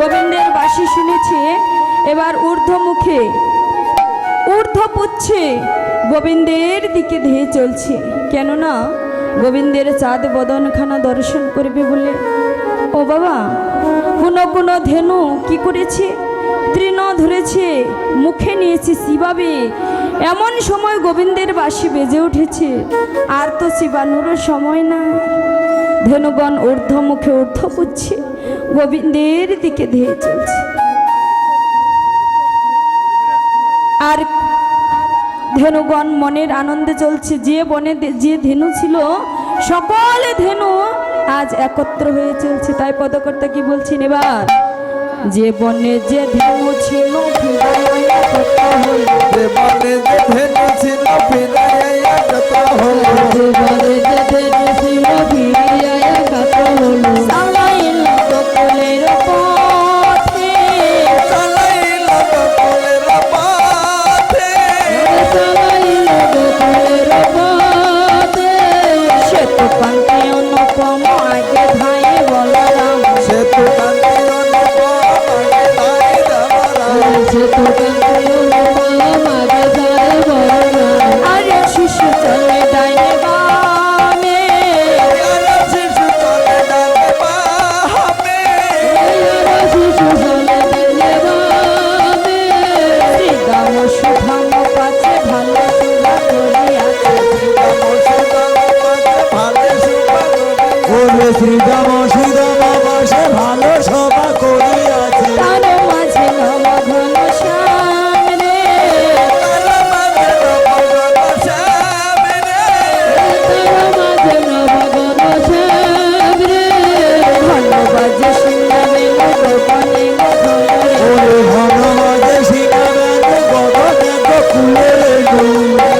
গোবিন্দের বাসি শুনেছে, এবার ঊর্ধ্ব মুখে ঊর্ধ্ব পুচ্ছে গোবিন্দের দিকে ধেয়ে চলছে। কেননা গোবিন্দের চাঁদ বদনখানা দর্শন করবে বলে। ও বাবা, কোনো কোনো ধেনু কি করেছে? তৃণ ধরেছে, মুখে নিয়েছে শিবাবে। এমন সময় গোবিন্দের বাসি বেজে উঠেছে। আর তো শিবানুরও সময় না ধেনুগণ ঊর্ধ্ব মুখে ঊর্ধ্ব পুচ্ছে গোবিন্দের দিকে ধেয়ে চলছে। আর ধেনুগণ মনের আনন্দে চলছে। যে বনে যে ধেনু ছিল সকলে ধেনু আজ একত্র হয়ে চলছে। তাই পদকর্তা কি বলছেন এবার? যে বনে যে ধেনু ছিল। যে বনে যে ধেনু ছিল শ্রীরাম শ্রীরাম বাসে ভালো সভা করিয়াছে তার মাঝে নব ঘন শ্যাম রে তার মাঝে শ্যাম রে। তার মাঝে নব ঘন শ্যাম রে ঘন বাজে সিংহাবে গোপনে গোপনে ওরে ঘন মাঝে সিংহাবেন গগনে গোকুলে পথ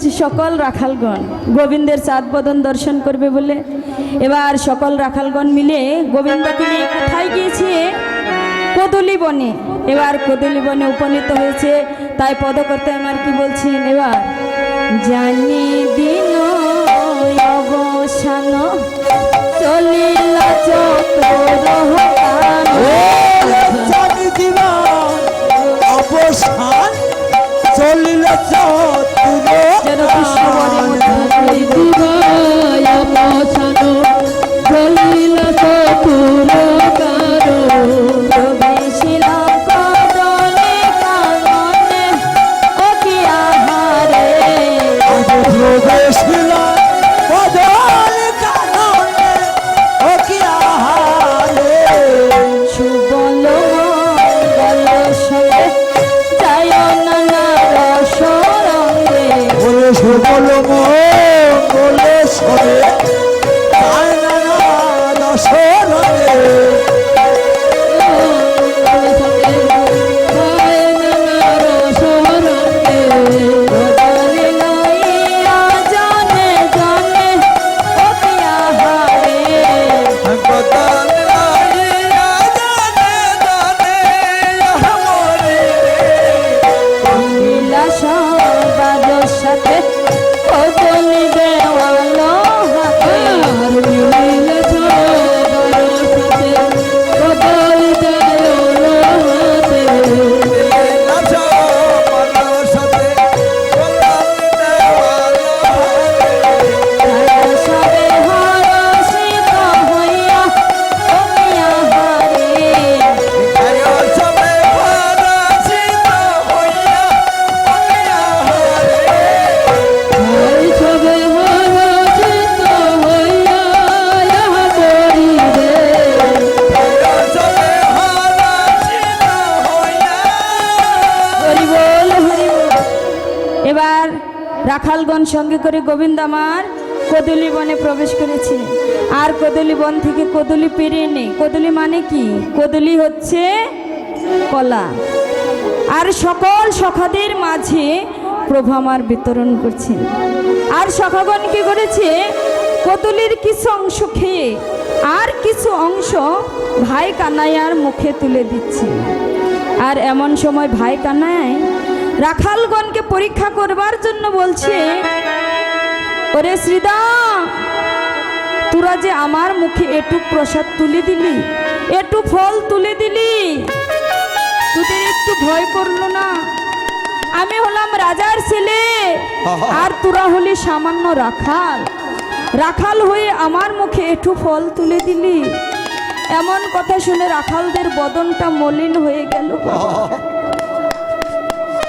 চলছে সকল রাখালগণ, গোবিন্দের চাঁদ বদন দর্শন করবে বলে। এবার সকল রাখালগণ মিলে গোবিন্দকে নিয়ে কোথায় গিয়েছে? কদলি বনে। এবার কদলি বনে উপনীত হয়েছে। তাই পদকর্তা আমার কি বলছেন? এবার, জানি দিন অবসান চলিলা চলিল চতুর যেন কৃষ্ণ বনে মধ্যে প্রবেশিলাম এবার রাখালগণ সঙ্গে করে গোবিন্দ আমার কদলি বনে প্রবেশ করেছে। আর কদলি বন থেকে কদলি পেরে নেই কদলি মানে কি? কদলি হচ্ছে কলা। আর সকল সখাদের মাঝে প্রভু আমার বিতরণ করছে আর সখাগণ কি করেছে? কদলির কিছু অংশ খেয়ে, আর কিছু অংশ ভাই কানাইয়ার মুখে তুলে দিচ্ছে। আর এমন সময় ভাই কানাই রাখালগণকে পরীক্ষা করবার জন্য বলছে ওরে শ্রীদা তোরা যে আমার মুখে এটু প্রসাদ তুলে দিলি এটু ফল তুলে দিলি তোদের একটু ভয় করল না? আমি হলাম রাজার ছেলে আর তোরা হলি সামান্য রাখাল। রাখাল হয়ে আমার মুখে এটু ফল তুলে দিলি। এমন কথা শুনে রাখালদের বদনটা মলিন হয়ে গেল।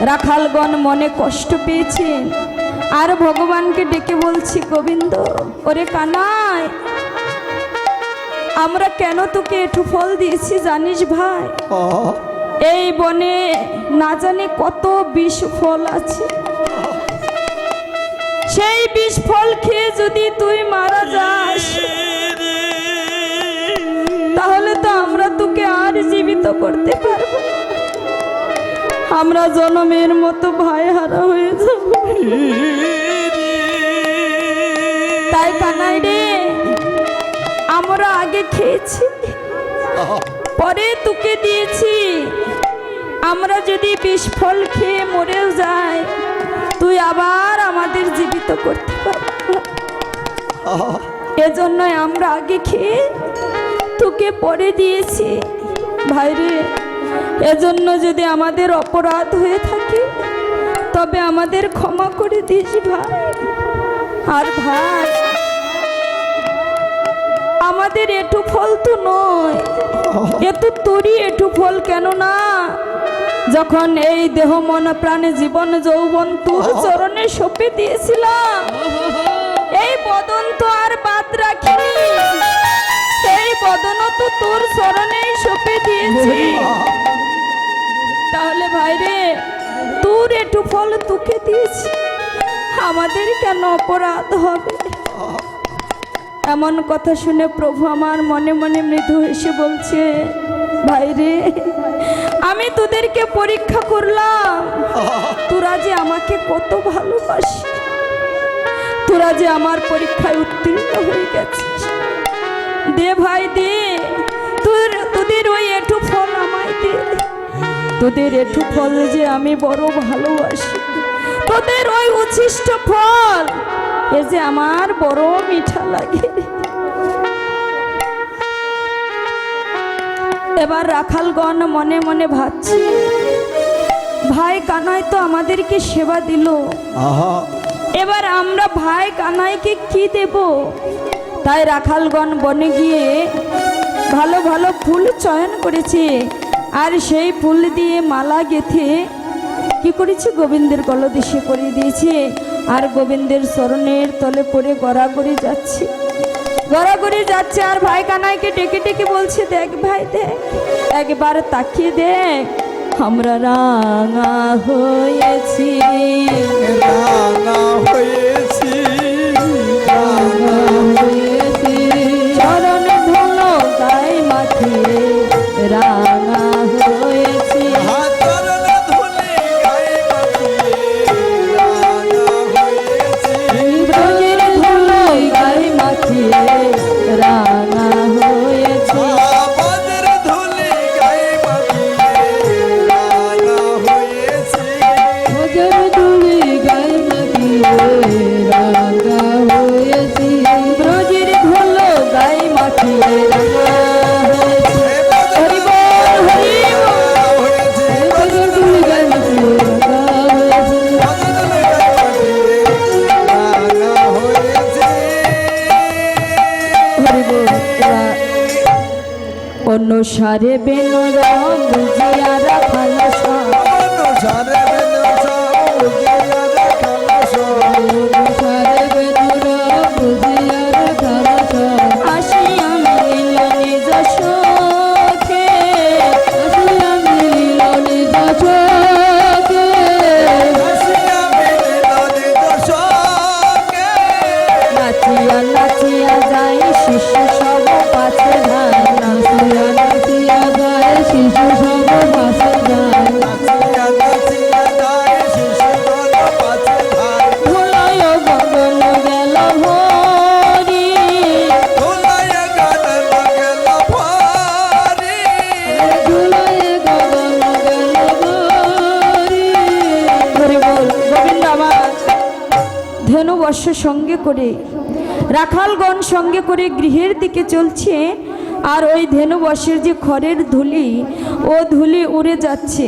রাখালগণ মনে কষ্ট পেয়েছেন আর ভগবানকে ডেকে বলছি গোবিন্দ ওরে কানায় আমরা কেন তোকে এঠু ফল দিয়েছি জানিস ভাই? এই বনে না জানি কত বিষ ফল আছে। সেই বিষ ফল খেয়ে যদি তুই মারা যাস তাহলে তো আমরা তোকে আর জীবিত করতে পারব। আমরা জনমের মতো ভাই হারা হয়ে যাব। তাই কানাই রে, আমরা আগে খেয়েছি, পরে তোকে দিয়েছি। আমরা যদি বিষ ফল খেয়ে মরেও যাই, তুই আবার আমাদের জীবিত করতে পারবি। এজন্যই আমরা আগে খেয়ে তোকে পরে দিয়েছি। ভাইরে এজন্য যদি আমাদের অপরাধ হয়ে থাকে তবে আমাদের ক্ষমা করে দিস ভাই। আর ভাই আমাদের এটু ফল তো নয়। এ তো তোরই এটু ফল কেন না যখন এই দেহ মন প্রাণে জীবন যৌবন তোর চরণে সঁপে দিয়েছিলাম এই বদন তো আর বাদ রাখিনি। সেই বদনও তো তোর চরণেই সঁপে দিয়েছি। তাহলে ভাইরে, তোর একটু ফল তুকে দিয়েছি। আমাদের কেন অপরাধ হবে? এমন কথা শুনে প্রভু আমার মনে মনে মৃদু হেসে বলছে, ভাইরে, আমি তোদেরকে পরীক্ষা করলাম। তোরা যে আমাকে কত ভালোবাসি তোরা যে আমার পরীক্ষায় উত্তীর্ণ হয়ে গেছিস। দে ভাই, দে, তোর, তোদের ওই একটু ফল আমায় দে। তোদের এটু ফল যে আমি বড় ভালোবাসি। তোদের ওই উচ্ছিষ্ট ফল এ যে আমার বড় মিঠা লাগে। এবার রাখালগণ মনে মনে ভাবছে ভাই কানাই তো আমাদেরকে সেবা দিল। এবার আমরা ভাই কানাইকে কি দেব? তাই রাখালগণ বনে গিয়ে ভালো ভালো ফুল চয়ন করেছে। আর সেই ফুল দিয়ে মালা গেথে কি করেছে? গোবিন্দের গলদেশে করে দিয়েছে। আর গোবিন্দের স্মরণের তলে পড়ে গড়াগড়ি যাচ্ছে। গড়াগড়ি যাচ্ছে আর ভাই কানাইকে ডেকে ডেকে বলছে, দেখ ভাই, দেখ, একবার তাকিয়ে দেখ, আমরা রাঙা হয়েছি রাঙা হয়েছি রাঙা হয়েছি। বেনরা বুঝিয়া রাখাল অনুসারে বেদসা বুঝিয়া সঙ্গে করে। রাখালগণ সঙ্গে করে গৃহের দিকে চলছে, আর ওই ধেনু বসের যে খড়ের ধুলি, ও ধুলি উড়ে যাচ্ছে।